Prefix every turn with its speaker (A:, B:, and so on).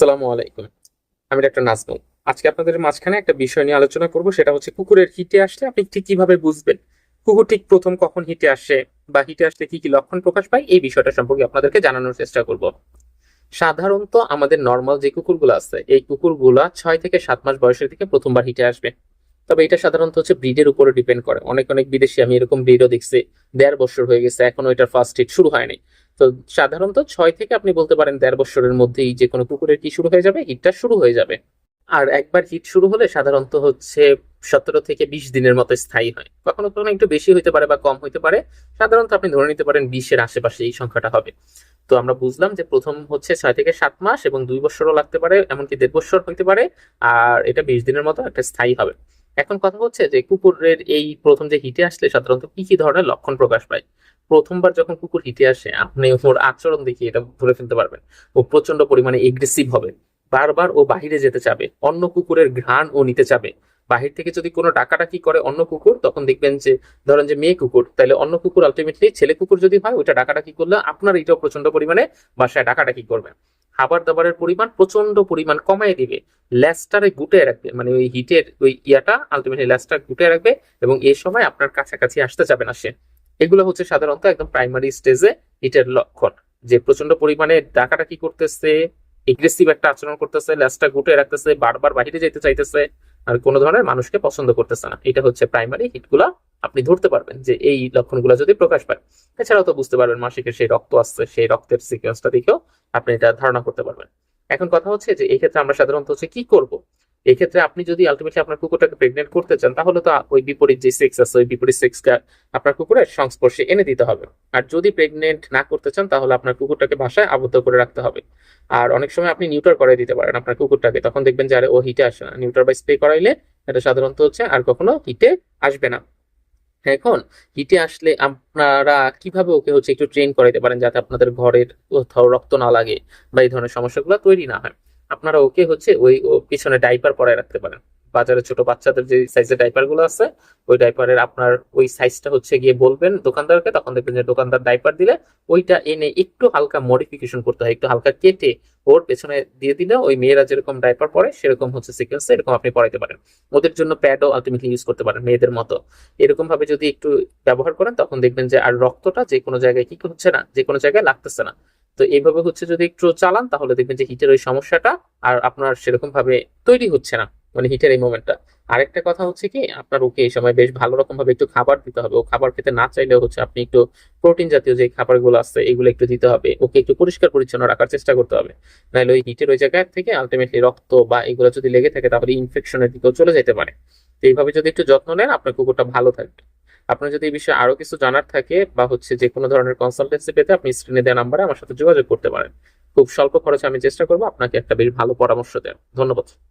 A: সালামু আলাইকুম। আমি ডাক্তার নাজমুল। আজকে আপনাদের মাঝখানে একটা বিষয় নিয়ে আলোচনা করব, সেটা হচ্ছে কুকুরের হিটে আসলে আপনি ঠিক কীভাবে বুঝবেন? কুকুর ঠিক প্রথম কখন হিটে আসে বা হিটে আসলে কি কি লক্ষণ প্রকাশ পায়, এই বিষয়টা সম্পর্কে আপনাদেরকে জানানোর চেষ্টা করব। সাধারণত আমাদের নর্মাল যে কুকুরগুলো আছে, এই কুকুরগুলা ছয় থেকে সাত মাস বয়সের থেকে প্রথমবার হিটে আসবে। তবে এটা সাধারণত হচ্ছে ব্রিডের উপরে ডিপেন্ড করে। অনেক অনেক বিদেশি, আমি এরকম ব্রিডও দেখছি, দেড় বছর হয়ে গেছে, এখনও এটার ফার্স্ট হিট শুরু হয়নি তো সাধারণত ছয় থেকে আপনি বলতে পারেন দেড় বছরের মধ্যেই যে কোনো কুকুরের কি শুরু হয়ে যাবে? হিটটা শুরু হয়ে যাবে। আর একবার হিট শুরু হলে সাধারণত হচ্ছে সতেরো থেকে বিশ দিনের মতো স্থায়ী হয়। কখনো কখনো একটু বেশি হইতে পারে বা কম হইতে পারে। সাধারণত আপনি ধরে নিতে পারেন বিশের আশেপাশে এই সংখ্যাটা হবে। তো আমরা বুঝলাম যে প্রথম হচ্ছে ছয় থেকে সাত মাস এবং দুই বছরও লাগতে পারে, এমনকি দেড় বছর হইতে পারে। আর এটা বিশ দিনের মতো একটা স্থায়ী হবে। এখন কথা হচ্ছে যে কুকুরের এই প্রথম যে হিটে আসলে সাধারণত কি কি ধরনের লক্ষণ প্রকাশ পায়? প্রথমবার যখন কুকুর হিটে আসে, আপনি ওর আচরণ দেখে এটা ধরে ফেলতে পারবেন। ও প্রচণ্ড পরিমাণে এগ্রেসিভ হবে। বারবার ও বাহিরে যেতে চাবে, অন্য কুকুরের ঘ্রাণ ও নিতে চাবে। বাহির থেকে যদি কোনো ডাকাডাকি করে অন্য কুকুর, তখন দেখবেন যে, ধরেন যে মেয়ে কুকুর, তাহলে অন্য কুকুর আলটিমেটলি ছেলে কুকুর যদি হয়, ওইটা ডাকাডাকি করলে আপনার এটাও প্রচণ্ড পরিমাণে বাসায় ডাকাডাকি করবে। খাবার দাবারের পরিমাণ প্রচণ্ড পরিমাণ কমাই দিবে। ল্যাস্টারে গুটে রাখবে মানে ওই হিটের ওই ইয়াটা আলটিমেটলি ল্যাস্টার গুটে রাখবে এবং এই সময় আপনার কাছাকাছি আসতে যাবে না সে। এগুলো হচ্ছে সাধারণত একদম প্রাইমারি স্টেজে হিটের লক্ষণ। যে প্রচণ্ড পরিমাণে ডাকাডাকি করতেছে এগ্রেসিভ একটা আচরণ করতেছে ল্যাসটা গুটে রাখতেছে, বারবার বাইরে যেতে চাইতেছে, আর কোনো ধরনের মানুষকে পছন্দ করতেছে না। এটা হচ্ছে প্রাইমারি হিটগুলা আপনি ধরতে পারবেন যে এই লক্ষণগুলো যদি প্রকাশ পায়। এছাড়াও তো বুঝতে পারবেন মাসিকের সেই রক্ত আসছে, সেই রক্তের সিকোয়েন্সটা দেখেও আপনি এটা ধারণা করতে পারবেন। এখন কথা হচ্ছে যে এই ক্ষেত্রে আমরা সাধারণত হচ্ছে কি করব? এই ক্ষেত্রে আপনি যদি আলটিমেটলি আপনার কুকুরটাকে প্রেগনেন্ট করতে চান, তাহলে তো ওই বিপরীত যে সেক্স আছে, ওই বিপরীত সেক্সটা আপনার কুকুরের সংস্পর্শে এনে দিতে হবে। আর যদি প্রেগনেন্ট না করতে চান, তাহলে আপনার কুকুরটাকে বাসায় আবদ্ধ করে রাখতে হবে। আর অনেক সময় আপনি নিউটার করাই দিতে পারেন আপনার কুকুরটাকে। তখন দেখবেন যে, আরে, ও হিটে আসে না। নিউটার বা স্প্রে করাইলে এটা সাধারণত হচ্ছে আর কখনো হিটে আসবে না। এখন হিটে আসলে আপনারা কীভাবে ওকে হচ্ছে একটু ট্রেন করাইতে পারেন যাতে আপনাদের ঘরের কোথাও রক্ত না লাগে বা এই ধরনের সমস্যাগুলো তৈরি না হয়? আপনারা ওকে হচ্ছে, ওই পিছনে ডাইপার পরায় রাখতে পারেন। বাজারে ছোট বাচ্চাদের যে সাইজের ডাইপারগুলো আছে, ওই ডাইপারের আপনার ওই সাইজটা হচ্ছে গিয়ে বলবেন দোকানদারকে, তখন দেখবেন যে দোকানদার ডাইপার দিলে ওইটা এনে একটু হালকা মডিফিকেশন করতে হয়, একটু হালকা কেটে ওর পেছনে দিয়ে দিলে ওই মেয়েরা যেরকম ডাইপার পরে, সেরকম হচ্ছে সিকোয়েন্সে এরকম আপনি পরাইতে পারেন। ওদের জন্য প্যাডও আলটিমেটলি ইউজ করতে পারেন, মেয়েদের মতো। এরকম ভাবে যদি একটু ব্যবহার করেন, তখন দেখবেন যে আর রক্তটা যে কোনো জায়গায় কি হচ্ছে না যে কোনো জায়গায় লাগতেছে না। তো এইভাবে হচ্ছে যদি একটু চালান, তাহলে দেখবেন যে হিটের ওই সমস্যাটা আর আপনার সেরকম ভাবে তৈরি হচ্ছে না মানে হিটের এই মোমেন্টটা আরেকটা কথা হচ্ছে কি, আপনার ওকে এই সময় বেশ ভালো রকম ভাবে একটু খাবার দিতে হবে। ও খাবার খেতে না চাইলেও হচ্ছে আপনি একটু প্রোটিন জাতীয় যে খাবারগুলো আছে, এগুলো একটু দিতে হবে। ওকে একটু পরিষ্কার পরিচ্ছন্ন রাখার চেষ্টা করতে হবে। নাহলে ওই হিটের ওই জায়গা থেকে আলটিমেটলি রক্ত বা এগুলো যদি লেগে থাকে, তাহলে ইনফেকশনের দিকেও চলে যেতে পারে। তো এইভাবে যদি একটু যত্ন নেন, আপনার কুকুরটা ভালো থাকবে। আপনার যদি এই বিষয়ে আরও কিছু জানার থাকে বা হচ্ছে যে কোনো ধরনের কনসালটেন্সি পেতে আপনি স্ক্রিনে দেওয়া নাম্বারে আমার সাথে যোগাযোগ করতে পারেন। খুব স্বল্প খরচে আমি চেষ্টা করব আপনাকে একটা বেশ ভালো পরামর্শ দেওয়ার। ধন্যবাদ।